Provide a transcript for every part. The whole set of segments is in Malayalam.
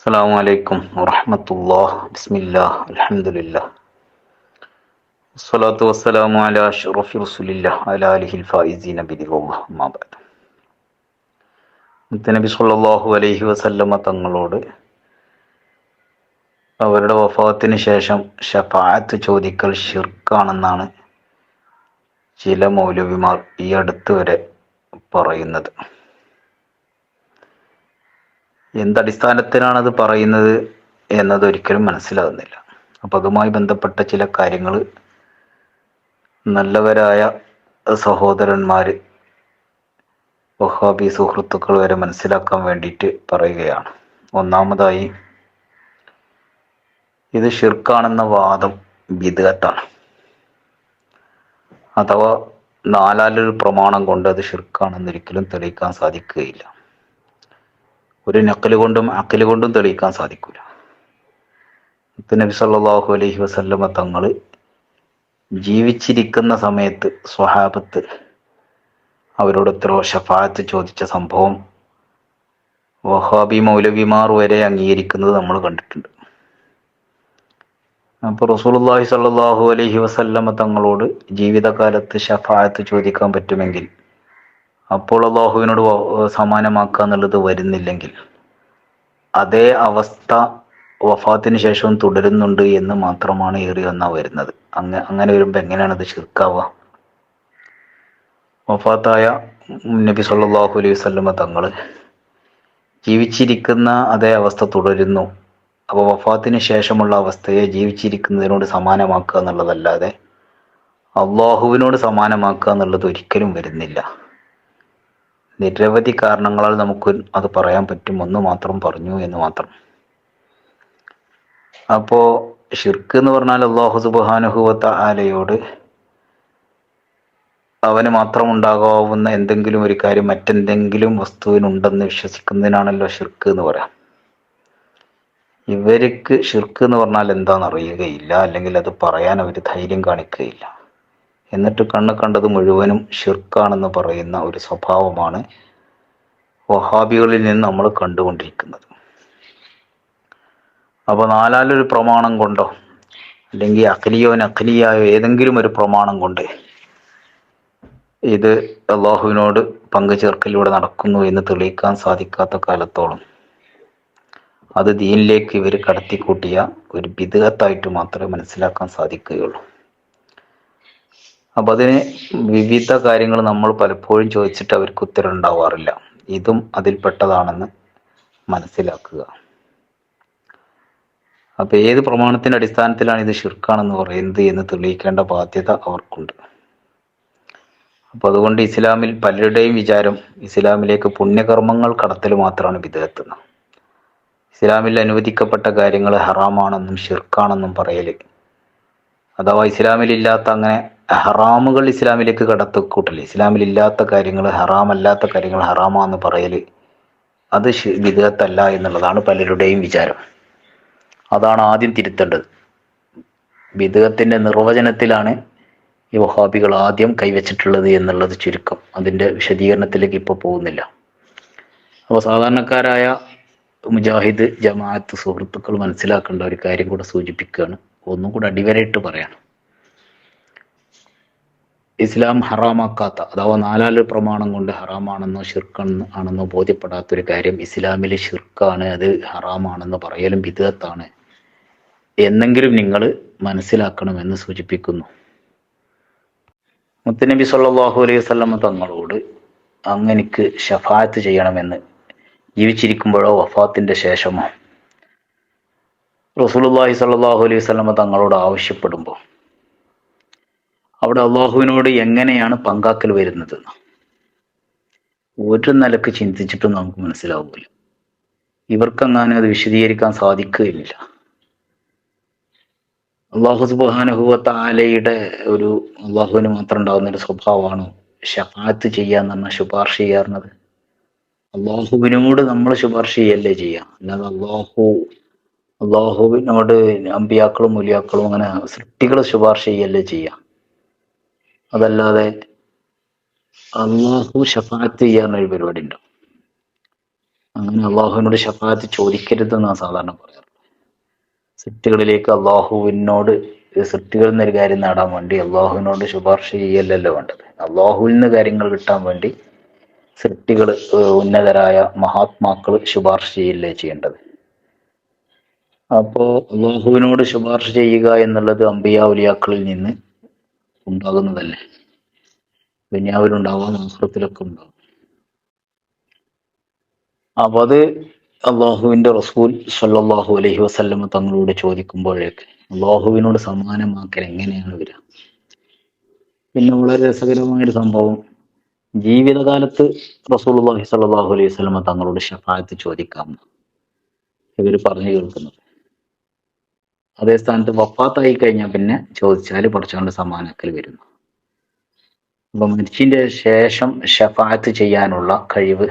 അസ്സാം വലൈക്കും വറഹമത്തല്ലാ ബിസ്മില്ലാ അലഹമുല്ല വസ്സലാത്തു വസ്സലാമു അലാ ഷറഫി റസൂലില്ല അലാ അലിഹിൽ ഫായിസീന ബിദിഹുമാബാദ് നബി സല്ലല്ലാഹു അലൈഹി വസല്ലമ തങ്ങളോട് അവരുടെ വഫാത്തിന് ശേഷം ഷഫായത്ത് ചോദിക്കൽ ഷിർക്കാണെന്നാണ് ചില മൗലവിമാർ ഈ അടുത്ത് വരെ പറയുന്നത്. എന്തടിസ്ഥാനത്തിലാണത് പറയുന്നത് എന്നത് ഒരിക്കലും മനസ്സിലാകുന്നില്ല അപ്പം അതുമായി ബന്ധപ്പെട്ട ചില കാര്യങ്ങൾ നല്ലവരായ സഹോദരന്മാർ വഹാബി സുഹൃത്തുക്കൾ വരെ മനസ്സിലാക്കാൻ വേണ്ടിയിട്ട് പറയുകയാണ്. ഒന്നാമതായി ഇത് ഷിർക്കാണെന്ന വാദം വിദഗത്താണ് അഥവാ നാലാലൊരു പ്രമാണം കൊണ്ട് അത് ഷിർക്കാണെന്നൊരിക്കലും തെളിയിക്കാൻ സാധിക്കുകയില്ല. ഒരു നക്കൽ കൊണ്ടും അക്കൽ കൊണ്ടും തെളിയിക്കാൻ സാധിക്കൂല. നബി സല്ലാഹു അലൈഹി വസല്ലമ തങ്ങൾ ജീവിച്ചിരിക്കുന്ന സമയത്ത് സ്വഹാബത്ത് അവരോട് എത്രയോ ഷഫാത്ത് ചോദിച്ച സംഭവം വഹാബി മൗലവിമാർ വരെ അംഗീകരിക്കുന്നത് നമ്മൾ കണ്ടിട്ടുണ്ട്. അപ്പോൾ റസൂലുള്ളാഹി സ്വല്ലല്ലാഹു അലൈഹി വസല്ലമ തങ്ങളോട് ജീവിതകാലത്ത് ഷഫായത്ത് ചോദിക്കാൻ പറ്റുമെങ്കിൽ അപ്പോൾ അള്ളാഹുവിനോട് സമാനമാക്കുക എന്നുള്ളത് വരുന്നില്ലെങ്കിൽ അതേ അവസ്ഥ വഫാത്തിന് ശേഷവും തുടരുന്നുണ്ട് എന്ന് മാത്രമാണ് ഏറി വന്നാ വരുന്നത്. അങ്ങ അങ്ങനെ വരുമ്പോൾ എങ്ങനെയാണ് അത് ശിർക്കാവുക? വഫാത്തായ നബി സല്ലല്ലാഹു അലൈഹി വസല്ലമ തങ്ങൾ ജീവിച്ചിരിക്കുന്ന അതേ അവസ്ഥ തുടരുന്നു. അപ്പോൾ വഫാത്തിന് ശേഷമുള്ള അവസ്ഥയെ ജീവിച്ചിരിക്കുന്നതിനോട് സമാനമാക്കുക എന്നുള്ളതല്ലാതെ അള്ളാഹുവിനോട് സമാനമാക്കുക എന്നുള്ളത് ഒരിക്കലും വരുന്നില്ല. നിരവധി കാരണങ്ങളാൽ നമുക്ക് അത് പറയാൻ പറ്റും. ഒന്ന് മാത്രം പറഞ്ഞു എന്ന് മാത്രം. അപ്പോ ഷിർക്ക് എന്ന് പറഞ്ഞാൽ അള്ളാഹു സുബാനുഹുവത്ത ആലയോട് അവന് മാത്രം ഉണ്ടാകാവുന്ന എന്തെങ്കിലും ഒരു കാര്യം മറ്റെന്തെങ്കിലും വസ്തുവിനുണ്ടെന്ന് വിശ്വസിക്കുന്നതിനാണല്ലോ ഷിർക്ക് എന്ന് പറയാം. ഇവർക്ക് ഷിർക്ക് എന്ന് പറഞ്ഞാൽ എന്താണെന്ന് അറിയുകയില്ല അല്ലെങ്കിൽ അത് പറയാൻ അവർ ധൈര്യം കാണിക്കുകയില്ല. എന്നിട്ട് കണ്ണ് കണ്ടത് മുഴുവനും ഷിർക്കാണെന്ന് പറയുന്ന ഒരു സ്വഭാവമാണ് വഹാബികളിൽ നിന്ന് നമ്മൾ കണ്ടുകൊണ്ടിരിക്കുന്നത്. അപ്പോൾ നാലാലൊരു പ്രമാണം കൊണ്ടോ? അല്ലെങ്കിൽ അഖലിയോ നഖലിയായോ ഏതെങ്കിലും ഒരു പ്രമാണം കൊണ്ട് ഇത് അള്ളാഹുവിനോട് പങ്കു ചേർക്കലിലൂടെ നടക്കുന്നു എന്ന് തെളിയിക്കാൻ സാധിക്കാത്ത കാലത്തോളം. അത് ദീനിലേക്ക് ഇവർ കടത്തിക്കൂട്ടിയ ഒരു ബിദഗത്തായിട്ട് മാത്രമേ മനസ്സിലാക്കാൻ സാധിക്കുകയുള്ളൂ. അപ്പം അതിന് വിവിധ കാര്യങ്ങൾ നമ്മൾ പലപ്പോഴും ചോദിച്ചിട്ട് അവർക്ക് ഉത്തരം ഉണ്ടാവാറില്ല. ഇതും അതിൽപ്പെട്ടതാണെന്ന് മനസ്സിലാക്കുക. അപ്പൊ ഏത് പ്രമാണത്തിന്റെ അടിസ്ഥാനത്തിലാണ് ഇത് ഷിർക്കാണെന്ന് പറയുന്നത് എന്ന് തെളിയിക്കേണ്ട ബാധ്യത അവർക്കുണ്ട്. അപ്പൊ അതുകൊണ്ട് ഇസ്ലാമിൽ പലരുടെയും വിചാരം ഇസ്ലാമിലേക്ക് പുണ്യകർമ്മങ്ങൾ കടത്തൽ മാത്രമാണ് വിധേയത്തുന്നത് ഇസ്ലാമിൽ അനുവദിക്കപ്പെട്ട കാര്യങ്ങൾ ഹറാമാണെന്നും ഷിർക്കാണെന്നും പറയൽ. അഥവാ ഇസ്ലാമിലില്ലാത്ത അങ്ങനെ ഹറാമുകൾ ഇസ്ലാമിലേക്ക് കടത്തിക്കൂട്ടൽ ഇസ്ലാമിൽ ഇല്ലാത്ത കാര്യങ്ങൾ ഹറാമല്ലാത്ത കാര്യങ്ങൾ ഹറാമാന്ന് പറയൽ അത് വിദഗത്തല്ല എന്നുള്ളതാണ് പലരുടെയും വിചാരം. അതാണ് ആദ്യം തിരുത്തേണ്ടത്. വിധേയത്തിന്റെ നിർവചനത്തിലാണ് ഈ വഹാബികൾ ആദ്യം കൈവച്ചിട്ടുള്ളത് എന്നുള്ളത് ചുരുക്കം. അതിന്റെ വിശദീകരണത്തിലേക്ക് ഇപ്പോൾ പോകുന്നില്ല. അപ്പോൾ സാധാരണക്കാരായ മുജാഹിദ് ജമാഅത്ത് സുഹൃത്തുക്കൾ മനസ്സിലാക്കേണ്ട ഒരു കാര്യം കൂടെ സൂചിപ്പിക്കുകയാണ് ഒന്നും കൂടെ അടിവരയിട്ട് പറയാണ്. ഇസ്ലാം ഹറാമാക്കാത്ത അഥവാ നാലാൽ പ്രമാണം കൊണ്ട് ഹറാമാണെന്നോ ഷിർക്കാണെന്നോ ആണെന്നോ ബോധ്യപ്പെടാത്തൊരു കാര്യം ഇസ്ലാമിൽ ഷിർക്കാണ് അത് ഹറാമാണെന്ന് പറയലും വിധത്താണ് എന്നെങ്കിലും നിങ്ങൾ മനസ്സിലാക്കണമെന്ന് സൂചിപ്പിക്കുന്നു. മുത്തനബി സല്ലല്ലാഹു അലൈഹി വസല്ലമ തങ്ങളോട് അങ്ങനെക്ക് ഷഫായത്ത് ചെയ്യണമെന്ന് ജീവിച്ചിരിക്കുമ്പോഴോ വഫാത്തിന്റെ ശേഷമോ? റസൂലുള്ളാഹി സല്ലാഹു അലൈഹി വസല്ലമ തങ്ങളോട് ആവശ്യപ്പെടുമ്പോൾ അവിടെ അള്ളാഹുവിനോട് എങ്ങനെയാണ് പങ്കാക്കൽ വരുന്നത്? ഒരു നിലയ്ക്ക് ചിന്തിച്ചിട്ടും നമുക്ക് മനസ്സിലാവില്ല ഇവർക്കെങ്ങാനും അത് വിശദീകരിക്കാൻ സാധിക്കുകയില്ല. അള്ളാഹു സുബാനുഹുവത്ത ആലയുടെ ഒരു അള്ളാഹുവിന് മാത്രം ഉണ്ടാകുന്ന ഒരു സ്വഭാവമാണ് ഷഫാത്ത് ചെയ്യാന്ന് പറഞ്ഞാൽ ശുപാർശ ചെയ്യാറുന്നത് അള്ളാഹുവിനോട് നമ്മൾ ശുപാർശ ചെയ്യല്ലേ ചെയ്യാം അല്ലാതെ അള്ളാഹു അള്ളാഹുവിനോട് അമ്പിയാക്കളും മുലിയാക്കളും അങ്ങനെ സൃഷ്ടികൾ ശുപാർശ ചെയ്യല്ലേ ചെയ്യാം അതല്ലാതെ അള്ളാഹു ഷഫാത്ത് ചെയ്യാൻ ഒരു പരിപാടി ഉണ്ട് അങ്ങനെ അള്ളാഹുവിനോട് ഷഫാത്ത് ചോദിക്കരുതെന്നാണ് സാധാരണ പറയാറ്. സിറ്റുകളിലേക്ക് അള്ളാഹുവിനോട് സിറ്റുകൾ നിന്ന് ഒരു കാര്യം നേടാൻ വേണ്ടി അള്ളാഹുവിനോട് ശുപാർശ ചെയ്യല്ലല്ലോ വേണ്ടത്. അള്ളാഹുവിൽ നിന്ന് കാര്യങ്ങൾ കിട്ടാൻ വേണ്ടി സൃഷ്ടികൾ ഉന്നതരായ മഹാത്മാക്കൾ ശുപാർശ ചെയ്യല്ലേ ചെയ്യേണ്ടത്? അപ്പോ അള്ളാഹുവിനോട് ശുപാർശ ചെയ്യുക എന്നുള്ളത് അമ്പിയാവുലിയാക്കളിൽ നിന്ന് ഉണ്ടാകുന്നതല്ലേ? ദുനിയാവിലുണ്ടാവാം ആഹ്റത്തിലൊക്കെ ഉണ്ടാവും അപ്പൊ അത് അള്ളാഹുവിന്റെ റസൂൽ സല്ലാഹു അലഹി വസല്ലമ തങ്ങളോട് ചോദിക്കുമ്പോഴേക്ക് അള്ളാഹുവിനോട് സമാനമാക്കൽ എങ്ങനെയാണ് വരിക? പിന്നെ വളരെ രസകരമായൊരു സംഭവം ജീവിതകാലത്ത് റസൂൽ അള്ളാഹി സല്ലാഹു അലൈഹി വസല്ലമ തങ്ങളോട് ഷഫായത്ത് ചോദിക്കാം ഇവർ പറഞ്ഞു കേൾക്കുന്നത്. അതേ സ്ഥാനത്ത് വഫാത്തായി കഴിഞ്ഞാൽ പിന്നെ ചോദിച്ചാൽ പഠിച്ചുകൊണ്ട് സമാനാക്കൽ വരുന്നു. അപ്പൊ മരിച്ചിന്റെ ശേഷം ഷഫാത്ത് ചെയ്യാനുള്ള കഴിവ്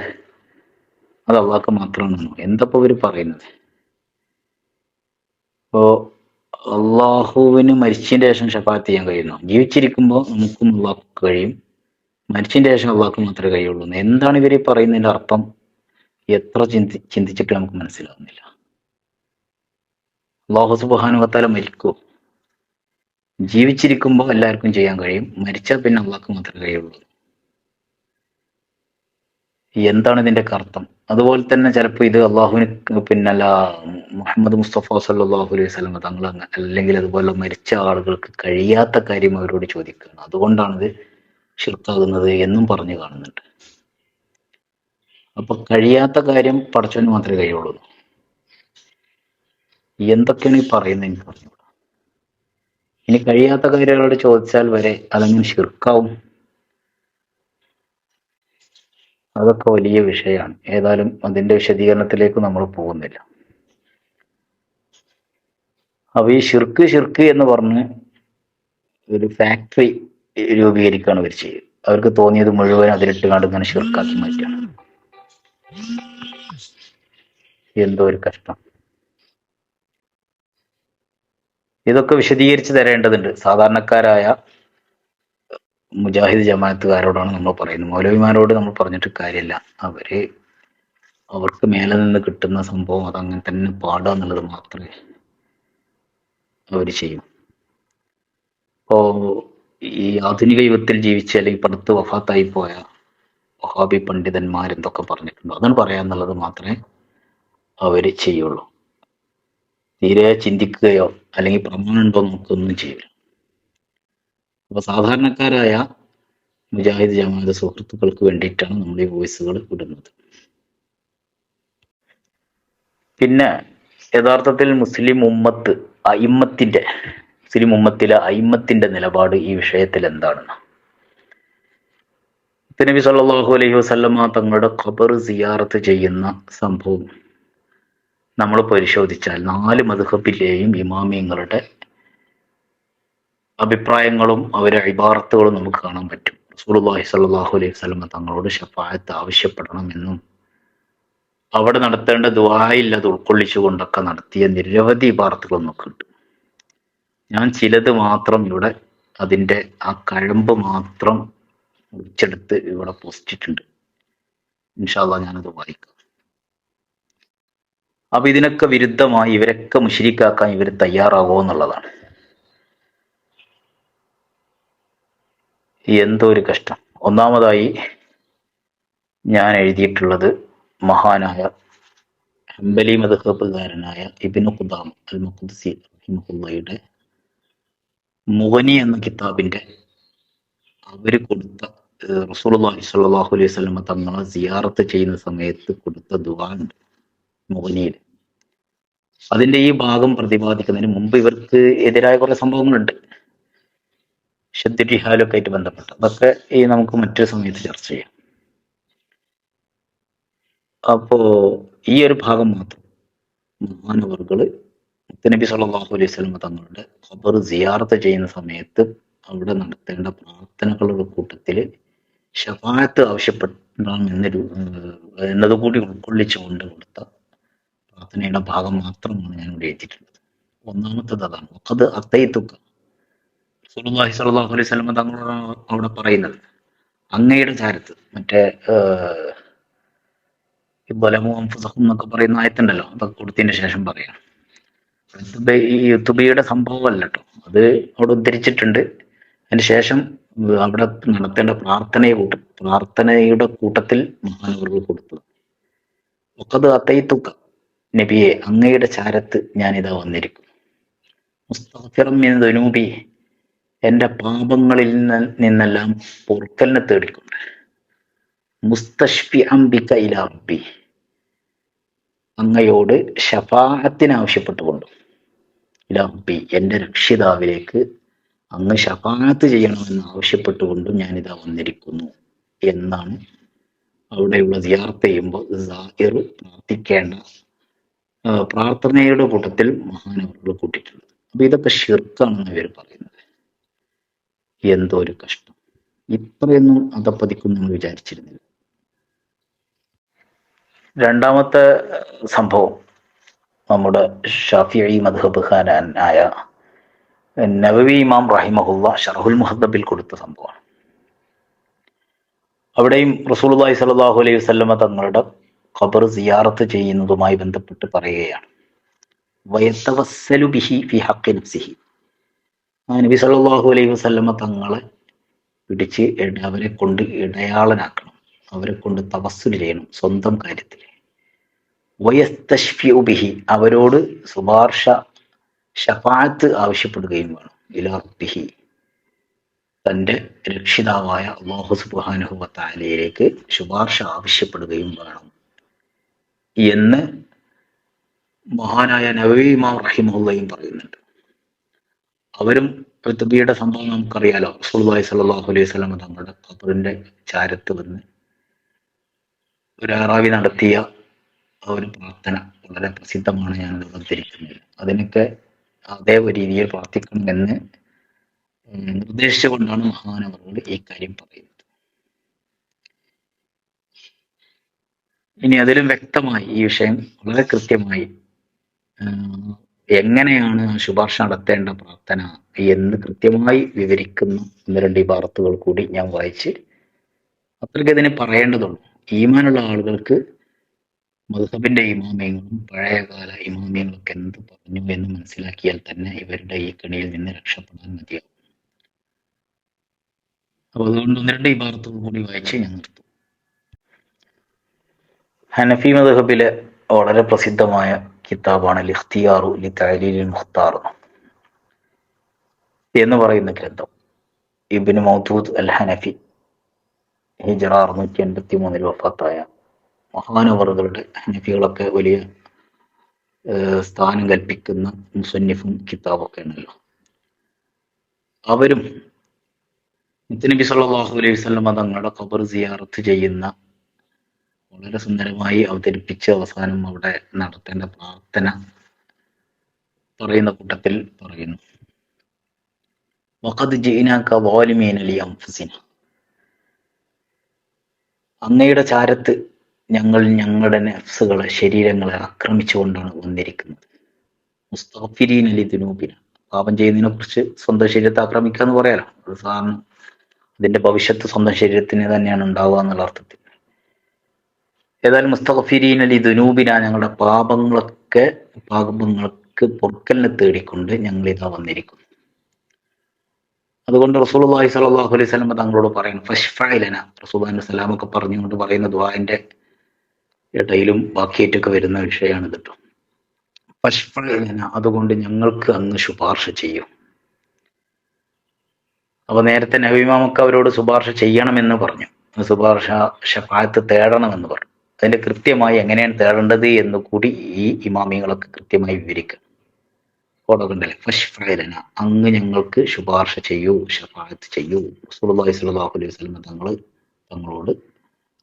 അത് അള്ളാഹ്ക്ക് മാത്രമാണ് എന്തപ്പോ ഇവർ പറയുന്നത്? ഇപ്പോ അള്ളാഹുവിന് മരിച്ചതിന്റെ ശേഷം ഷഫാത്ത് ചെയ്യാൻ കഴിയുന്നു? ജീവിച്ചിരിക്കുമ്പോൾ നമുക്കും അള്ളാഹ്ക്ക് കഴിയും. മരിച്ചതിന്റെ ശേഷം അള്ളാഹ്ക്ക് മാത്രമേ കഴിയുള്ളൂ എന്താണ് ഇവർ ഈ പറയുന്നതിന്റെ അർത്ഥം? എത്ര ചിന്തി ചിന്തിച്ചിട്ട് നമുക്ക് മനസ്സിലാവുന്നില്ല. അള്ളാഹു സുബാനുവത്താല മരിക്കൂ. ജീവിച്ചിരിക്കുമ്പോൾ എല്ലാവർക്കും ചെയ്യാൻ കഴിയും. മരിച്ചാൽ പിന്നെ അള്ളാഹ്ക്ക് മാത്രമേ കഴിയുള്ളൂ. എന്താണ് ഇതിന്റെ അർത്ഥം അതുപോലെ തന്നെ ചിലപ്പോൾ ഇത് അള്ളാഹുവിന് പിന്നല്ല മുഹമ്മദ് മുസ്തഫ സല്ലാഹു അലൈഹി സ്വലമ തങ്ങൾ അല്ലെങ്കിൽ അതുപോലെ മരിച്ച ആളുകൾക്ക് കഴിയാത്ത കാര്യം അവരോട് ചോദിക്കുന്നത് അതുകൊണ്ടാണിത് ഷിർക്കാകുന്നത് എന്നും പറഞ്ഞു കാണുന്നുണ്ട്. അപ്പൊ കഴിയാത്ത കാര്യം പഠിച്ചവന് മാത്രമേ കഴിയുള്ളൂ. എന്തൊക്കെയാണ് ഈ പറയുന്നത് എനിക്ക് പറഞ്ഞു ഇനി കഴിയാത്ത കാര്യങ്ങളോട് ചോദിച്ചാൽ വരെ അതങ്ങനെ ശിർക്കാവും. അതൊക്കെ വലിയ വിഷയമാണ്. ഏതായാലും അതിന്റെ വിശദീകരണത്തിലേക്ക് നമ്മൾ പോകുന്നില്ല. അപ്പൊ ഈ ഷിർക്ക് ഷിർക്ക് എന്ന് പറഞ്ഞ് ഒരു ഫാക്ടറി രൂപീകരിക്കുകയാണ് ഇവർ ചെയ്യുക. അവർക്ക് തോന്നിയത് മുഴുവൻ അതിലിട്ട് കണ്ട് ഇങ്ങനെ ഷിർക്കാക്കി മാറ്റുകയാണ്. എന്തോ ഒരു കഷ്ടം. ഇതൊക്കെ വിശദീകരിച്ച് തരേണ്ടതുണ്ട്. സാധാരണക്കാരായ മുജാഹിദ് ജമാഅത്തുകാരോടാണ് നമ്മൾ പറയുന്നത്. മൗലവിമാരോട് നമ്മൾ പറഞ്ഞിട്ട് കാര്യമില്ല. അവർ അവർക്ക് മേലെ നിന്ന് കിട്ടുന്ന സംഭവം അതങ്ങനെ തന്നെ പാടുക എന്നുള്ളത് മാത്രമേ അവർ ചെയ്യും. അപ്പോ ഈ ആധുനിക യുഗത്തിൽ ജീവിച്ച അല്ലെങ്കിൽ പടുത്ത് വഫാത്തായി പോയ വഹാബി പണ്ഡിതന്മാരെന്തൊക്കെ പറഞ്ഞിട്ടുണ്ടോ? അതാണ് പറയാന്നുള്ളത് മാത്രമേ അവർ ചെയ്യുള്ളൂ. തീരെ ചിന്തിക്കുകയോ അല്ലെങ്കിൽ പ്രമാണം ഉണ്ടോ ഒന്നും ചെയ്യില്ല അപ്പൊ സാധാരണക്കാരായ മുജാഹിദ് ജമാഅത്ത് സുഹൃത്തുക്കൾക്ക് വേണ്ടിയിട്ടാണ് നമ്മൾ ഈ വോയിസുകൾ ഇടുന്നത്. പിന്നെ യഥാർത്ഥത്തിൽ മുസ്ലിം ഉമ്മത്ത് അയിമ്മത്തിന്റെ മുസ്ലിം ഉമ്മത്തിലെ അയിമ്മത്തിന്റെ നിലപാട് ഈ വിഷയത്തിൽ എന്താണെന്ന് നബി സല്ലല്ലാഹു അലൈഹി വസല്ലമ തങ്ങളുടെ ഖബർ സിയാറത്ത് ചെയ്യുന്ന സംഭവം. നമ്മൾ പരിശോധിച്ചാൽ നാല് മധുഹബിലെയും ഇമാമിയങ്ങളുടെ അഭിപ്രായങ്ങളും അവരെ ഇബാറത്തുകളും നമുക്ക് കാണാൻ പറ്റും. റസൂലുള്ളാഹി സ്വല്ലല്ലാഹു അലൈഹി സ്വലമ തങ്ങളോട് ഷഫായത്ത് ആവശ്യപ്പെടണമെന്നും അവിടെ നടത്തേണ്ട ദുആയിൽ അത് ഉൾക്കൊള്ളിച്ചുകൊണ്ടൊക്കെ നടത്തിയ നിരവധി ഇബാറത്തുകൾ നമുക്കുണ്ട്. ഞാൻ ചിലത് മാത്രം ഇവിടെ അതിന്റെ ആ കഴമ്പ് മാത്രം മുറിച്ചെടുത്ത് ഇവിടെ പോസ്റ്റിട്ടുണ്ട് ഇൻഷാല്ല ഞാനത് വായിക്കാം. അപ്പൊ ഇതിനൊക്കെ വിരുദ്ധമായി ഇവരൊക്കെ മുഷിരിക്കാക്കാൻ ഇവർ തയ്യാറാകുമോ എന്നുള്ളതാണ്. എന്തോ ഒരു കഷ്ടം. ഒന്നാമതായി ഞാൻ എഴുതിയിട്ടുള്ളത് മഹാനായ ഹംബലി മതഹബുകാരനായ ഇബിനു ഖുദാം അൽ മുഖദ്സി മുഹനി എന്ന കിതാബിന്റെ അവർ കൊടുത്ത റസൂൽ സ്വല്ലല്ലാഹു അലൈഹി വസല്ലം തങ്ങളെ സിയാറത്ത് ചെയ്യുന്ന സമയത്ത് കൊടുത്ത ദുആ ഉണ്ട് അതിന്റെ ഈ ഭാഗം പ്രതിപാദിക്കുന്നതിന് മുമ്പ് ഇവർക്ക് എതിരായ കുറെ സംഭവങ്ങളുണ്ട്. ഷദ്ദിഹാലൊക്കെ ആയിട്ട് ബന്ധപ്പെട്ട്. അതൊക്കെ ഈ നമുക്ക് മറ്റൊരു സമയത്ത് ചർച്ച ചെയ്യാം. അപ്പോ ഈ ഒരു ഭാഗം മാത്രം മഹാനവർകൾ നബി സല്ലല്ലാഹു അലൈഹി സ്വലമ തങ്ങളുടെ ഖബർ സിയാറത്ത് ചെയ്യുന്ന സമയത്ത് അവിടെ നടത്തേണ്ട പ്രാർത്ഥനകളുടെ കൂട്ടത്തിൽ ഷഫായത്ത് ആവശ്യപ്പെടണം എന്നൊരു എന്നതുകൂടി ഉൾക്കൊള്ളിച്ചു ഉൾക്കൊള്ളിച്ചുകൊണ്ട് കൊടുത്ത പ്രാർത്ഥനയുടെ ഭാഗം മാത്രമാണ് ഞാൻ ഇവിടെ എത്തിയിട്ടുള്ളത്. ഒന്നാമത്തത് അതാണ്. അത് അത്തയത്തുക്ക സുലുല്ലാഹി സലാഹു അലൈഹി സ്വലമ തങ്ങളോടാണ് അവിടെ പറയുന്നത് അങ്ങയുടെ ചാരത്ത് മറ്റേ ബലമു എന്നൊക്കെ പറയുന്ന ആയത്തുണ്ടല്ലോ അതൊക്കെ കൊടുത്തതിന് ശേഷം പറയാം. ഈ യുത്തുബിയുടെ സംഭവമല്ല കേട്ടോ. അത് അവിടെ ഉദ്ധരിച്ചിട്ടുണ്ട്. അതിന് ശേഷം അവിടെ നടത്തേണ്ട പ്രാർത്ഥനയെ കൂട്ട. പ്രാർത്ഥനയുടെ കൂട്ടത്തിൽ മഹാനവറുകൾ കൊടുത്തത്. ഒക്കത് അത്തൈത്തുക്ക നബിയെ അങ്ങയുടെ ചാരത്ത് ഞാനിതാ വന്നിരിക്കും. മുസ്തഫിറം ദുനൂബി എന്റെ പാപങ്ങളിൽ നിന്ന് നിന്നെല്ലാം പൊറുക്കലിനെ തേടിക്കൊണ്ട്. മുസ്തഷ്ഫി അംബിക ഇലാബി അങ്ങയോട് ഷഫാഹത്തിന് ആവശ്യപ്പെട്ടുകൊണ്ട്. ഇലാബി എന്റെ രക്ഷിതാവിലേക്ക് അങ്ങ് ഷഫാഅത്ത് ചെയ്യണമെന്ന് ആവശ്യപ്പെട്ടുകൊണ്ടും ഞാനിതാ വന്നിരിക്കുന്നു എന്നാണ് അവിടെയുള്ള സിയാർത്ത് ചെയ്യുമ്പോൾ പ്രാർത്ഥിക്കേണ്ട പ്രാർത്ഥനയുടെ കൂട്ടത്തിൽ മഹാനവറുകൾ കൂട്ടിയിട്ടുള്ളത് അപ്പൊ ഇതൊക്കെ ഷിർക്കാണെന്ന് ഇവർ പറയുന്നത്. എന്തോ ഒരു കഷ്ടം. ഇത്രയൊന്നും അതപ്പതിക്കും നമ്മൾ വിചാരിച്ചിരുന്നില്ല. രണ്ടാമത്തെ സംഭവം നമ്മുടെ ഷാഫിഈ മദ്ഹബ് ഖാനായ നവവി ഇമാം റഹിമഹുല്ല ഷറഹുൽ മുഹദ്ദബിൽ കൊടുത്ത സംഭവമാണ്. അവിടെയും റസൂലുള്ളാഹി സ്വല്ലല്ലാഹു അലൈഹി വസല്ലമ തങ്ങളുടെ ഖബർ സിയാറത്ത് ചെയ്യുന്നതുമായി ബന്ധപ്പെട്ട് പറയുകയാണ്. ബിഹി ഫി നഫ്സിഹി. നബി സല്ലല്ലാഹു അലൈഹി വസല്ലമ തങ്ങളെ പിടിച്ച് അവരെ കൊണ്ട് ഇടയാളനാക്കണം. അവരെ കൊണ്ട് തവസ്സുൽ ചെയ്യണം സ്വന്തം കാര്യത്തിൽ. വയസ്തഷ്ഫിഉ ബിഹി അവരോട് ശുപാർശ ശപാത്ത് ആവശ്യപ്പെടുകയും വേണം. ഇലാർബിഹി തന്റെ രക്ഷിതാവായ അള്ളാഹു സുബ്ഹാനഹു വതആലയിലേക്ക് ശുപാർശ ആവശ്യപ്പെടുകയും വേണം. എന്ന് മഹാനായ നബവി ഇമാം റഹിമുള്ളയും പറയുന്നുണ്ട്. അവരും പൃഥ്വിയുടെ സംഭവം നമുക്കറിയാലോ. സുൽബായ് സലാഹു അലൈഹി വസല്ലം തങ്ങളുടെ ഖബറിന്റെ ചാരത്ത് വന്ന് ഒരു അറാവി നടത്തിയ ഒരു പ്രാർത്ഥന വളരെ പ്രസിദ്ധമാണ് ഞാൻ ഉദ്ധരിക്കുന്നത് അതിനൊക്കെ അതേ രീതിയിൽ പ്രാർത്ഥിക്കണമെന്ന് നിർദ്ദേശിച്ചുകൊണ്ടാണ് മഹാനവരോട് ഈ കാര്യം പറയുന്നത്. ഇനി അതിലും വ്യക്തമായി ഈ വിഷയം വളരെ കൃത്യമായി എങ്ങനെയാണ് ശുപാർശ നടത്തേണ്ട പ്രാർത്ഥന എന്ന് കൃത്യമായി വിവരിക്കുന്ന ഒന്ന് രണ്ട് വാർത്തകൾ കൂടി ഞാൻ വായിച്ച് അത്രയ്ക്ക് ഇതിനെ പറയേണ്ടതുള്ളൂ. ഈമാനുള്ള ആളുകൾക്ക് മധുഹബിന്റെ ഇമാമിയങ്ങളും പഴയകാല ഇമാമിയങ്ങളൊക്കെ എന്ത് പറഞ്ഞു എന്ന് മനസ്സിലാക്കിയാൽ തന്നെ ഇവരുടെ ഈ കെണിയിൽ നിന്ന് രക്ഷപ്പെടാൻ മതിയാവും. അപ്പൊ അതുകൊണ്ട് ഒന്ന് രണ്ട് വാർത്തകൾ കൂടി വായിച്ച് ഞാൻ നിർത്തും. ഹനഫി മദ്ഹബിലെ വളരെ പ്രസിദ്ധമായ കിതാബാണ് ലിഖ്തിയാറു ലി തഅലീലിൽ മുഖ്താർ എന്ന് പറയുന്ന ഗ്രന്ഥം. ഇബ്നു മൗദൂദ് അൽ ഹനഫി ഹിജറ അറുന്നൂറ്റി എൺപത്തി മൂന്നിൽ വഫാത്തായ മഹാനവറുകളുടെ ഹനഫികളൊക്കെ വലിയ സ്ഥാനം കൽപ്പിക്കുന്ന മുസന്നിഫും കിതാബൊക്കെ ഉണ്ടല്ലോ. അവരും നബി സല്ലല്ലാഹു അലൈഹി വസല്ലം തങ്ങളുടെ ഖബർ സിയാറത്ത് ചെയ്യുന്ന വളരെ സുന്ദരമായി അവതരിപ്പിച്ച് അവസാനം അവിടെ നടത്തേണ്ട പ്രാർത്ഥന പറയുന്ന കൂട്ടത്തിൽ പറയുന്നു. വഖദ് ജയിനാക്ക വാലിമീന ലി അൻഫുസിന അങ്ങയുടെ ചാരത്ത് ഞങ്ങൾ ഞങ്ങളുടെ നെഫ്സുകളെ ശരീരങ്ങളെ ആക്രമിച്ചുകൊണ്ടാണ് വന്നിരിക്കുന്നത്. മുസ്താഫിരീൻ അലി ദിനൂബിന പാപം ചെയ്യുന്നതിനെ കുറിച്ച് സ്വന്തം ശരീരത്തെ ആക്രമിക്കുക എന്ന് പറയാലോ. അത് സാധാരണ അതിന്റെ ഭവിഷ്യത്ത് സ്വന്തം ശരീരത്തിന് തന്നെയാണ് ഉണ്ടാവുക എന്നുള്ള അർത്ഥത്തിൽ. ഏതായാലും മുസ്തഫിരീൻ അലി ദുനൂബിന ഞങ്ങളുടെ പാപങ്ങളൊക്കെ പാപങ്ങൾക്ക് പൊറുക്കലിനെ തേടിക്കൊണ്ട് ഞങ്ങൾ ഇതാ വന്നിരിക്കുന്നു. അതുകൊണ്ട് റസൂലുള്ളാഹി സ്വല്ലല്ലാഹു അലൈഹി വസല്ലം തങ്ങളോട് പറയുന്നു ഫഷ്ഫഅലന റസൂലുള്ളാഹി സലാമൊക്കെ പറഞ്ഞുകൊണ്ട് പറയുന്ന ദുആന്റെ ഇടയിലും ബാക്കിയായിട്ടൊക്കെ വരുന്ന വിഷയമാണ് കേട്ടോ ഫഷ്ഫഅലന അതുകൊണ്ട് ഞങ്ങൾക്ക് അങ്ങ് ശുപാർശ ചെയ്യൂ. അപ്പൊ നേരത്തെ നബിമാമൊക്കെ അവരോട് ശുപാർശ ചെയ്യണമെന്ന് പറഞ്ഞു. ശുപാർശ ഷഫായത്ത് തേടണമെന്ന് പറഞ്ഞു. അതിന്റെ കൃത്യമായി എങ്ങനെയാണ് തേടേണ്ടത് എന്ന് കൂടി ഈ ഇമാമിയങ്ങളൊക്കെ കൃത്യമായി വിവരിക്കുക ഓടകണ്ടല്ലേ ഫഷ്ഫഅലന അങ്ങ് ഞങ്ങൾക്ക് ശുപാർശ ചെയ്യൂ ഷഫായത്ത് ചെയ്യൂ. റസൂലുള്ളാഹി സുലഭാഹു അലൈഹി വസല്ലം തങ്ങൾ തങ്ങളോട്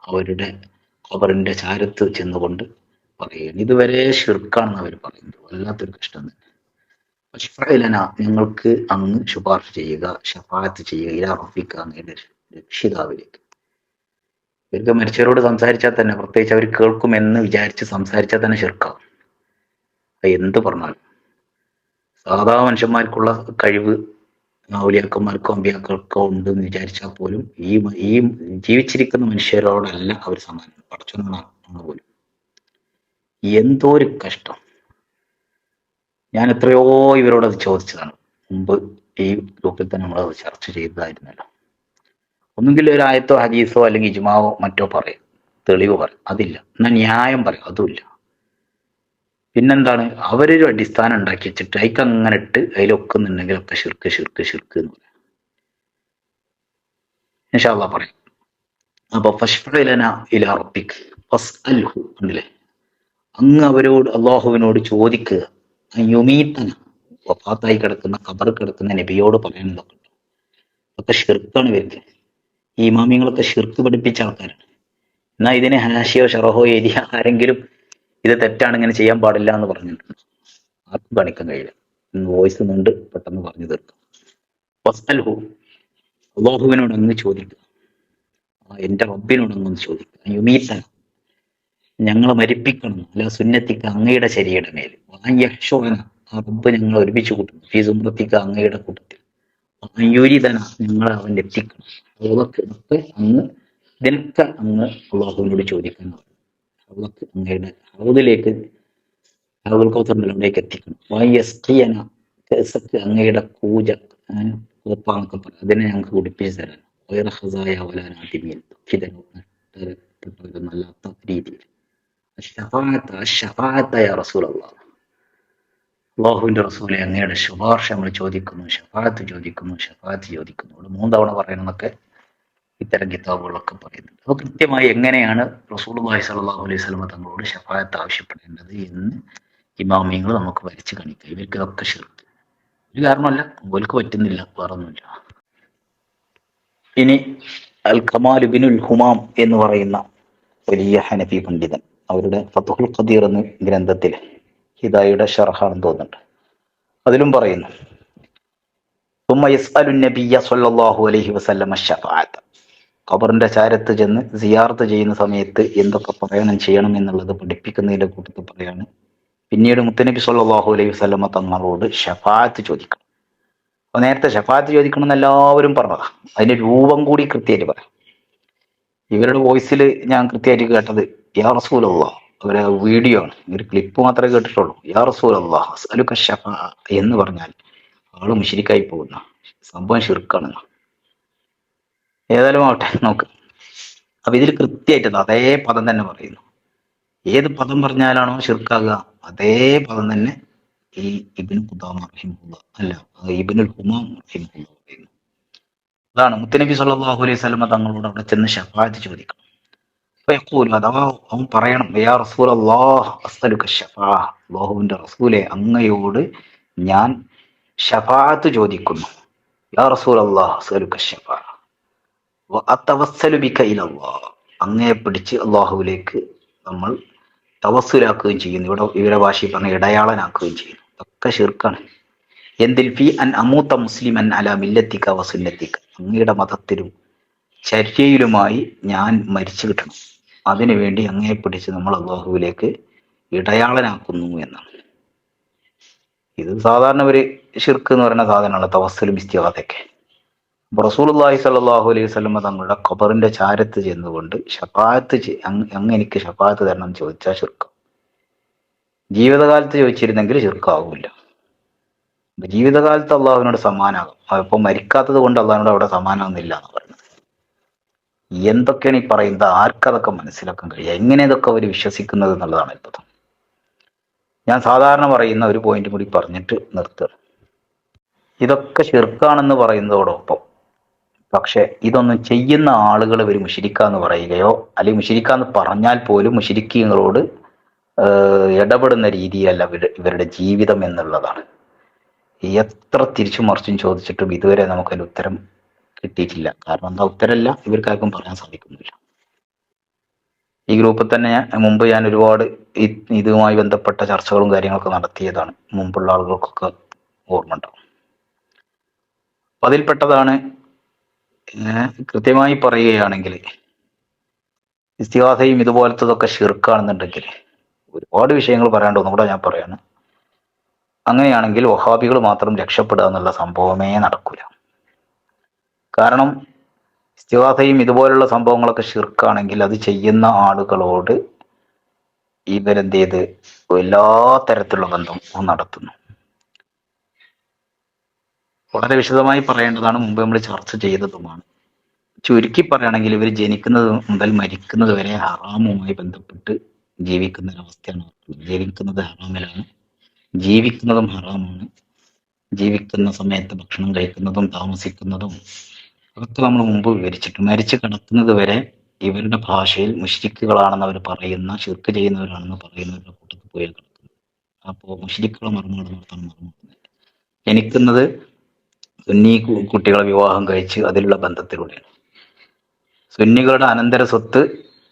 അവരുടെ ഖബറിന്റെ ചാരത്ത് ചെന്നുകൊണ്ട് പറയുന്നു ഇതുവരെ ഷിർക്കാണെന്ന് അവർ പറയുന്നത് വല്ലാത്തൊരു കഷ്ടം തന്നെ. നിങ്ങൾക്ക് ഞങ്ങൾക്ക് അങ്ങ് ശുപാർശ ചെയ്യുക ഷഫായത്ത് ചെയ്യുക ഇലാ റഫീഖ അങ്ങയുടെ രക്ഷിതാവിലേക്ക്. ഇവർക്ക് മരിച്ചവരോട് സംസാരിച്ചാൽ തന്നെ പ്രത്യേകിച്ച് അവർ കേൾക്കുമെന്ന് വിചാരിച്ച് സംസാരിച്ചാൽ തന്നെ ഷിർക്കാവും എന്ത് പറഞ്ഞാലും. സാധാ മനുഷ്യന്മാർക്കുള്ള കഴിവ് ഔലിയാക്കന്മാർക്കോ അമ്പിയാക്കൾക്കോ ഉണ്ട് എന്ന് വിചാരിച്ചാൽ പോലും ഈ ഈ ജീവിച്ചിരിക്കുന്ന മനുഷ്യരോടല്ല അവർ സമാനം. പടച്ചൊന്നാണ് പോലും. എന്തോ ഒരു കഷ്ടം. ഞാൻ എത്രയോ ഇവരോട് അത് ചോദിച്ചതാണ്. മുമ്പ് ഈ ഗ്രൂപ്പിൽ തന്നെ നമ്മളത് ചർച്ച ചെയ്തതായിരുന്നല്ലോ. ഒന്നുകിൽ ഒരു ആയത്തോ ഹദീസോ അല്ലെങ്കിൽ ഇജ്മാവോ മറ്റോ പറയും. തെളിവ് പറയും. അതില്ല. എന്നാൽ ന്യായം പറയും. അതുമില്ല. പിന്നെന്താണ്? അവരൊരു അടിസ്ഥാനം ഉണ്ടാക്കി വെച്ചിട്ട് അതിക്ക് അങ്ങനെ ഇട്ട് അതിലൊക്കുന്നുണ്ടെങ്കിൽ ഒക്കെ ശിർക്ക് ശിർക്ക് ശിർക്ക് എന്ന് പറയാം. ഇൻഷാല്ലാ പറയും. അപ്പൊ ഫഷ്ഫലന ഇല റബ്ബിക്. ഫസ്അൽഹു ഉണ്ടല്ലേ അങ്ങ് അവരോട് അള്ളാഹുവിനോട് ചോദിക്കുക. യുമീത്തന വഫാത്തായി കിടക്കുന്ന കബർ കിടക്കുന്ന നബിയോട് പറയുന്നതൊക്കെ ഒക്കെ ഷിർക്കാണ് വരുന്നത്. ഈ ശിർക്ക് ഷിർക്ക് പഠിപ്പിച്ച ആൾക്കാരാണ്. എന്നാൽ ഇതിനെ ഹാഷിയോ ഷറഹോ എരിയ ആരെങ്കിലും ഇത് തെറ്റാണ് ഇങ്ങനെ ചെയ്യാൻ പാടില്ല എന്ന് പറഞ്ഞിട്ടുണ്ട് ആർക്കും കാണിക്കാൻ കഴിയില്ല. വോയിസ് കൊണ്ട് പെട്ടെന്ന് പറഞ്ഞു തീർക്കാം. ഫസ്അൽഹു അള്ളാഹുവിനോട് അങ്ങ് ചോദിക്കുക. എന്റെ റബ്ബിനോട് അങ്ങ് ചോദിക്കുക. യുമീത്ത ഞങ്ങളെ മരിപ്പിക്കണം. അല്ല സുന്നത്തിക്ക് അങ്ങയുടെ ശരിയുടെ മേൽ. ആ റബ്ബ് ഞങ്ങൾ ഒരുമിച്ച് കൂട്ടുന്നു. ഫീ സുമ്രത്തിക്ക അങ്ങയുടെ കൂട്ടത്തിൽ. സംയോജിതനാണ് ഞങ്ങൾ അവൻ്റെ എത്തിക്കണം അവർക്ക് ഒക്കെ അങ്ങ് ഇതിനൊക്കെ അങ്ങ് അള്ളാഹുവിനോട് ചോദിക്കണം അവർക്ക് അങ്ങയുടെ അവതിലേക്ക് അവൽ കൗസറിലേക്ക് എത്തിക്കണം വയസ്കിയന കേസക്ക് അങ്ങയുടെ കൂജ കോപ്പാന്നൊക്കെ പറയും അതിനെ ഞങ്ങൾക്ക് കുടിപ്പിച്ച് തരാൻ വയറ ഹസായ അവലാനാദിമിയൻ ദുഃഖിതനോ നഷ്ടപ്പെട്ടവരൊന്നല്ലാത്ത രീതിയിൽ ഷഫാത്ത ഷഫാത്ത റസൂൽ അള്ളാഹ് അള്ളാഹുവിന്റെ റസൂലെ അങ്ങയുടെ ശുപാർശ നമ്മൾ ചോദിക്കുന്നു ഷഫാത്ത് ചോദിക്കുന്നു ഷഫാത്ത് ചോദിക്കുന്നു. ഇവിടെ മൂന്നവണ പറയണമെന്നൊക്കെ ഇത്തരം കിതാബുകളൊക്കെ പറയുന്നുണ്ട്. അപ്പൊ കൃത്യമായി എങ്ങനെയാണ് റസൂൾ ബാഹി സലാഹു അലൈഹി സ്വലമ തങ്ങളോട് ഷഫായത്ത് ആവശ്യപ്പെടേണ്ടത് എന്ന് ഇമാമിയങ്ങൾ നമുക്ക് വരച്ച് കാണിക്കുക ഇവർക്ക് ഇതൊക്കെ ചെറുത്ത് ഒരു കാരണമല്ല ഓൽക്ക് പറ്റുന്നില്ല വേറൊന്നുമില്ല. ഇനി അൽ കമാൽ ബിനുൽ ഹുമാം എന്ന് പറയുന്ന വലിയ ഹനഫി പണ്ഡിതൻ അവരുടെ ഫതുഹുൽ ഖദീർ എന്ന ഗ്രന്ഥത്തിൽ ഹിദായയുടെ ഷർഹാണെന്ന് തോന്നുന്നുണ്ട്. അതിലും പറയുന്നു ഖബറിന്റെ ചാരത്ത് ചെന്ന് സിയാർത്ത് ചെയ്യുന്ന സമയത്ത് എന്തൊക്കെ പ്രയാണം ചെയ്യണം എന്നുള്ളത് പഠിപ്പിക്കുന്നതിന്റെ കൂട്ടത്തിൽ പറയാണ്. പിന്നീട് മുത്തനബി സല്ലാഹു അലൈഹി വസ്ലമ തങ്ങളോട് ഷഫാത്ത് ചോദിക്കണം. അപ്പൊ നേരത്തെ ഷഫാത്ത് ചോദിക്കണം എല്ലാവരും പറഞ്ഞതാ. അതിന്റെ രൂപം കൂടി കൃത്യമായിട്ട് പറയാം. ഇവരുടെ വോയിസിൽ ഞാൻ കൃത്യമായിട്ട് കേട്ടത് യാ റസൂലല്ലോ അവരെ വീഡിയോ ആണ്. ഒരു ക്ലിപ്പ് മാത്രമേ കേട്ടിട്ടുള്ളൂ. യാ എന്ന് പറഞ്ഞാൽ ആൾ മുഷിരിക്കായി പോകുന്ന. സംഭവം ഷിർക്കാണ് ഏതായാലും ആവട്ടെ നോക്ക്. അപ്പൊ ഇതിൽ കൃത്യമായിട്ട് അതേ പദം തന്നെ പറയുന്നു. ഏത് പദം പറഞ്ഞാലാണോ ഷിർക്കാകുക അതേ പദം തന്നെ ഈ ഇബിന് ഖുദാമ അല്ല ഇബിനുൽ ഹുമാം പറയുന്നു. അതാണ് മുത്തനബി സല്ലല്ലാഹു അലൈഹി സ്വലമ തങ്ങളോട് അവിടെ ചെന്ന് ഷഫാത്ത് ചോദിക്കണം. അഥവാ അവൻ പറയണം യാ റസൂൽ അള്ളാഹുവിന്റെ റസൂലെ അങ്ങയോട് ഞാൻ ഷഫാത്ത് ചോദിക്കുന്നു. യാ റസൂൽ അള്ളാഹ് അങ്ങയെ പിടിച്ച് അള്ളാഹുവിലേക്ക് നമ്മൾ തവസ്സുലാക്കുകയും ചെയ്യുന്നു. ഇവിടെ ഇവരെ ഭാഷയിൽ പറഞ്ഞ ഇടയാളനാക്കുകയും ചെയ്യുന്നു. ഒക്കെ ശിർക്കാണ്. എന്തിൽ ഫി അൻ അമൂത്ത മുസ്ലിമൻ അല മില്ലത്തിക്ക വസുന്നത്തിക്ക അങ്ങയുടെ മതത്തിലും ചര്യയിലുമായി ഞാൻ മരിച്ചു കിട്ടണം. അതിനു വേണ്ടി അങ്ങയെ പിടിച്ച് നമ്മൾ അള്ളാഹുവിലേക്ക് ഇടയാളനാക്കുന്നു എന്നാണ്. ഇത് സാധാരണ ഒരു ഷിർക്ക് എന്ന് പറയുന്ന സാധനമാണ് തവസ്സലും ഇസ്തിയാദൊക്കെ റസൂൽല്ലാഹി സല്ലാഹു അലൈഹി സ്വലമ തങ്ങളുടെ ഖബറിന്റെ ചാരത്ത് ചെന്നുകൊണ്ട് ഷപ്പാത്ത് അങ്ങ് അങ്ങ് എനിക്ക് ഷപ്പാത്ത് തരണം ചോദിച്ചാൽ ഷിർക്ക് ജീവിതകാലത്ത് ചോദിച്ചിരുന്നെങ്കിൽ ഷിർക്കാവില്ല ജീവിതകാലത്ത് അള്ളാഹുവിനോട് സമാനാകും. അപ്പൊ മരിക്കാത്തത് കൊണ്ട് അള്ളാഹിനോട് അവിടെ സമാനാകുന്നില്ല എന്ന് പറയുന്നത് എന്തൊക്കെയാണ് ഈ പറയുന്നത്? ആർക്കതൊക്കെ മനസ്സിലാക്കാൻ കഴിയുക എങ്ങനെ ഇതൊക്കെ അവർ വിശ്വസിക്കുന്നത് എന്നുള്ളതാണ് അത്ഭുതം. ഞാൻ സാധാരണ പറയുന്ന ഒരു പോയിന്റ് കൂടി പറഞ്ഞിട്ട് നിർത്തുക. ഇതൊക്കെ ചെറുക്കാണെന്ന് പറയുന്നതോടൊപ്പം പക്ഷെ ഇതൊന്നും ചെയ്യുന്ന ആളുകൾ ഇവർ മുഷിരിക്കാന്ന് പറയുകയോ അല്ലെങ്കിൽ മുഷിരിക്കാന്ന് പറഞ്ഞാൽ പോലും മുഷിരിക്കങ്ങളോട് ഇടപെടുന്ന രീതിയല്ല ഇവർ ഇവരുടെ ജീവിതം എന്നുള്ളതാണ്. എത്ര തിരിച്ചു മറിച്ചും ചോദിച്ചിട്ടും ഇതുവരെ നമുക്കതിന് ഉത്തരം കിട്ടിയിട്ടില്ല. കാരണം എന്താ? ഉത്തരല്ല. ഇവർക്കാർക്കും പറയാൻ സാധിക്കുന്നില്ല. ഈ ഗ്രൂപ്പിൽ തന്നെ മുമ്പ് ഞാൻ ഒരുപാട് ഇതുമായി ബന്ധപ്പെട്ട ചർച്ചകളും കാര്യങ്ങളൊക്കെ നടത്തിയതാണ്. മുമ്പുള്ള ആളുകൾക്കൊക്കെ ഓർമ്മ ഉണ്ടാവും അതിൽപ്പെട്ടതാണ് കൃത്യമായി പറയുകയാണെങ്കിൽ ഇസ്തിഹാസയും ഇതുപോലത്തതൊക്കെ ഷിർക്കാണെന്നുണ്ടെങ്കിൽ ഒരുപാട് വിഷയങ്ങൾ പറയാണ്ട് ഒന്നുകൂടെ ഞാൻ പറയാണ്. അങ്ങനെയാണെങ്കിൽ വഹാബികൾ മാത്രം രക്ഷപ്പെടുക എന്നുള്ള സംഭവമേ നടക്കൂല. കാരണം ഇസ്തിഹാസയും ഇതുപോലുള്ള സംഭവങ്ങളൊക്കെ ഷിർക്കാണെങ്കിൽ അത് ചെയ്യുന്ന ആളുകളോട് ഇവരെന്ത് ചെയ്ത്? എല്ലാ തരത്തിലുള്ള ബന്ധവും നടത്തുന്നു. വളരെ വിശദമായി പറയേണ്ടതാണ് മുമ്പ് നമ്മൾ ചർച്ച ചെയ്തതുമാണ്. ചുരുക്കി പറയുകയാണെങ്കിൽ ഇവർ ജനിക്കുന്നത് മുതൽ മരിക്കുന്നത് വരെ ഹറാമുമായി ബന്ധപ്പെട്ട് ജീവിക്കുന്ന ഒരവസ്ഥയാണ് ജനിക്കുന്നത് ഹറാമിലാണ്. ജീവിക്കുന്നതും ഹറാമാണ്. ജീവിക്കുന്ന സമയത്ത് ഭക്ഷണം കഴിക്കുന്നതും താമസിക്കുന്നതും അതൊക്കെ നമ്മൾ മുമ്പ് വിവരിച്ചിട്ട് മരിച്ചു കിടക്കുന്നത് വരെ ഇവരുടെ ഭാഷയിൽ മുഷ്രിക്കുകളാണെന്ന് അവർ പറയുന്ന ശിർക്ക് ചെയ്യുന്നവരാണെന്ന് പറയുന്നവരുടെ കൂട്ടത്തിൽ പോയി കിടക്കുന്നത് അപ്പോൾ മുഷ്രിക്കുകളെ നടത്താൻ മറുമാടുന്നില്ല ജനിക്കുന്നത് സുന്നി കുട്ടികളെ വിവാഹം കഴിച്ച് അതിലുള്ള ബന്ധത്തിലൂടെയാണ്. സുന്നികളുടെ അനന്തര സ്വത്ത്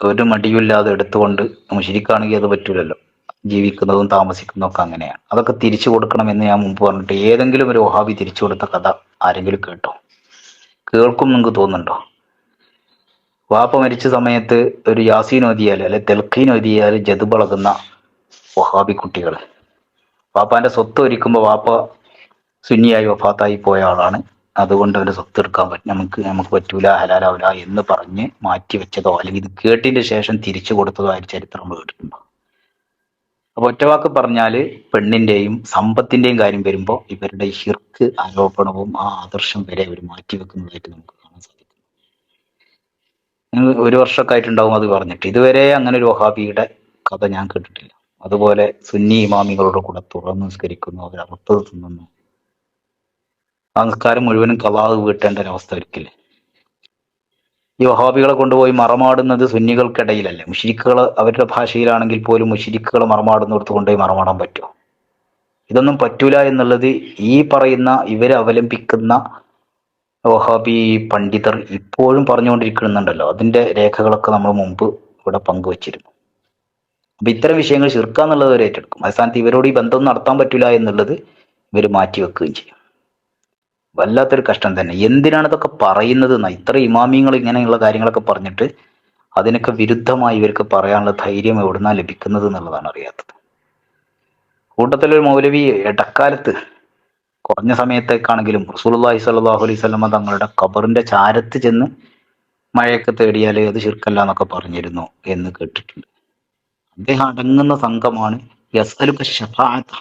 ഒരു മടിയില്ലാതെ എടുത്തുകൊണ്ട് മുഷിരിക്കാണെങ്കിൽ അത് പറ്റൂലല്ലോ. ജീവിക്കുന്നതും താമസിക്കുന്നതും ഒക്കെ അങ്ങനെയാണ്. അതൊക്കെ തിരിച്ചു കൊടുക്കണം എന്ന് ഞാൻ മുമ്പ് പറഞ്ഞിട്ട് ഏതെങ്കിലും ഒരു ഓഹാബി തിരിച്ചു കൊടുത്ത കഥ ആരെങ്കിലും കേട്ടോ? കേൾക്കും നിങ്ങൾക്ക് തോന്നുന്നുണ്ടോ? വാപ്പ മരിച്ച സമയത്ത് ഒരു യാസീൻ ഓതിയാൽ അല്ലെ തെൽക്കീൻ ഓതിയാൽ ജതുബളകുന്ന വഹാബി കുട്ടികൾ. വാപ്പാന്റെ സ്വത്ത് ഒരുക്കുമ്പോൾ വാപ്പ സുന്നിയായി വഫാത്തായി പോയ ആളാണ്. അതുകൊണ്ട് അവന്റെ സ്വത്ത് എടുക്കാൻ പറ്റും നമുക്ക് നമുക്ക് പറ്റൂല ഹലാലാവില്ല എന്ന് പറഞ്ഞ് മാറ്റി വെച്ചതോ അല്ലെങ്കിൽ ഇത് കേട്ടിന്റെ ശേഷം തിരിച്ചു കൊടുത്തതോ ആയ ചരിത്രം നമ്മൾ കേട്ടിട്ടുണ്ടോ? അപ്പൊ ഒറ്റവാക്ക് പറഞ്ഞാൽ പെണ്ണിന്റെയും സമ്പത്തിന്റെയും കാര്യം വരുമ്പോൾ ഇവരുടെ ഹിർക്ക് ആരോപണവും ആ ആദർശം വരെ ഇവർ മാറ്റി വെക്കുന്നതായിട്ട് നമുക്ക് കാണാൻ സാധിക്കും. ഒരു വർഷമൊക്കെ ആയിട്ടുണ്ടാവും അത് പറഞ്ഞിട്ട്. ഇതുവരെ അങ്ങനെ ഒരു വഹാബിയുടെ കഥ ഞാൻ കേട്ടിട്ടില്ല. അതുപോലെ സുന്നി ഇമാമികളുടെ കൂടെ തുറന്ന് നിസ്കരിക്കുന്നു അവർ അറുത്തത് തിന്നുന്നു. ആ നിസ്കാരം മുഴുവനും കലാഹ് വീട്ടേണ്ട ഒരവസ്ഥ ഒരിക്കലേ. ഈ വഹാബികളെ കൊണ്ടുപോയി മറമാടുന്നത് സുന്നികൾക്കിടയിലല്ല. മുഷിരിക്കുകൾ അവരുടെ ഭാഷയിലാണെങ്കിൽ പോലും മുഷിരിക്കുകൾ മറമാടുന്നിടത്ത് കൊണ്ടുപോയി മറമാടാൻ പറ്റുമോ? ഇതൊന്നും പറ്റൂല എന്നുള്ളത് ഈ പറയുന്ന ഇവരെ അവലംബിക്കുന്ന വഹാബി പണ്ഡിതർ ഇപ്പോഴും പറഞ്ഞുകൊണ്ടിരിക്കുന്നുണ്ടല്ലോ. അതിന്റെ രേഖകളൊക്കെ നമ്മൾ മുമ്പ് ഇവിടെ പങ്കുവച്ചിരുന്നു. അപ്പൊ ഇത്തരം വിഷയങ്ങൾ ശിർക്കാന്നുള്ളത് അവർ ഏറ്റെടുക്കും. അവസാനത്ത് ഇവരോട് ഈ ബന്ധം നടത്താൻ പറ്റൂല എന്നുള്ളത് ഇവർ മാറ്റിവെക്കുകയും ചെയ്യും. വല്ലാത്തൊരു കഷ്ടം തന്നെ. എന്തിനാണ് ഇതൊക്കെ പറയുന്നത് എന്നാ ഇത്ര ഇമാമിങ്ങൾ ഇങ്ങനെയുള്ള കാര്യങ്ങളൊക്കെ പറഞ്ഞിട്ട് അതിനൊക്കെ വിരുദ്ധമായി ഇവർക്ക് പറയാനുള്ള ധൈര്യം എവിടുന്നാ ലഭിക്കുന്നത് എന്നുള്ളതാണ് അറിയാത്തത്. കൂട്ടത്തിലൊരു മൗലവി ഇടക്കാലത്ത് കുറഞ്ഞ സമയത്തേക്കാണെങ്കിലും റസൂലുള്ളാഹി സ്വല്ലല്ലാഹു അലൈഹി സ്വലമ തങ്ങളുടെ ഖബറിന്റെ ചാരത്ത് ചെന്ന് മഴയൊക്കെ തേടിയാൽ അത് ശിർക്കല്ല എന്നൊക്കെ പറഞ്ഞിരുന്നു എന്ന് കേട്ടിട്ടുണ്ട്. അദ്ദേഹം അടങ്ങുന്ന സംഘമാണ് യസ്അലുക ഷഫാഅത്ത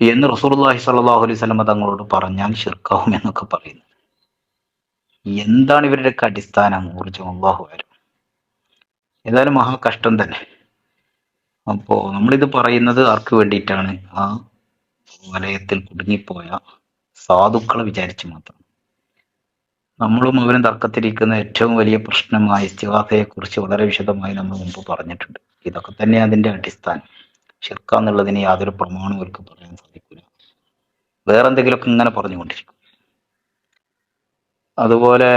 എന്ന് റസൂലുള്ളാഹി സ്വല്ലല്ലാഹു അലൈഹി സ്വലമ തങ്ങളോട് പറഞ്ഞാൽ ഷിർക്കാവും എന്നൊക്കെ പറയുന്നു. എന്താണ് ഇവരുടെയൊക്കെ അടിസ്ഥാനം? ഊർജം അള്ളാഹു വരും ഏതായാലും മഹാ കഷ്ടം തന്നെ. അപ്പോ നമ്മളിത് പറയുന്നത് ആർക്ക് വേണ്ടിയിട്ടാണ്? ആ വലയത്തിൽ കുടുങ്ങിപ്പോയ സാധുക്കളെ വിചാരിച്ച് മാത്രം. നമ്മളും അവരും തർക്കത്തിരിക്കുന്ന ഏറ്റവും വലിയ പ്രശ്നമായ കുറിച്ച് വളരെ വിശദമായി നമ്മൾ മുമ്പ് പറഞ്ഞിട്ടുണ്ട്. ഇതൊക്കെ തന്നെ അതിന്റെ അടിസ്ഥാനം. ഷിർക്ക എന്നുള്ളതിന് യാതൊരു പ്രമാണവും അവർക്ക് പറയാൻ സാധിക്കില്ല വേറെ എന്തെങ്കിലുമൊക്കെ ഇങ്ങനെ പറഞ്ഞുകൊണ്ടിരിക്കും അതുപോലെ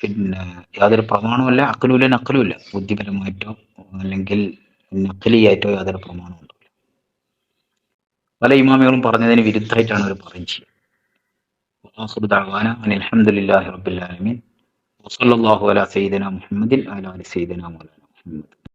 പിന്നെ യാതൊരു പ്രമാണവുമില്ല അക്കലുമില്ല നക്കലുമില്ല ബുദ്ധിപരമായിട്ടോ അല്ലെങ്കിൽ നക്കലിയായിട്ടോ യാതൊരു പ്രമാണവും ഉണ്ടാവില്ല പല ഇമാമികളും പറഞ്ഞതിന് വിരുദ്ധമായിട്ടാണ് അവർ പറയും ചെയ്യുക وآخر دعوانا أن الحمد لله رب العالمين وصلى الله على سيدنا محمد وعلى آل سيدنا مولانا محمد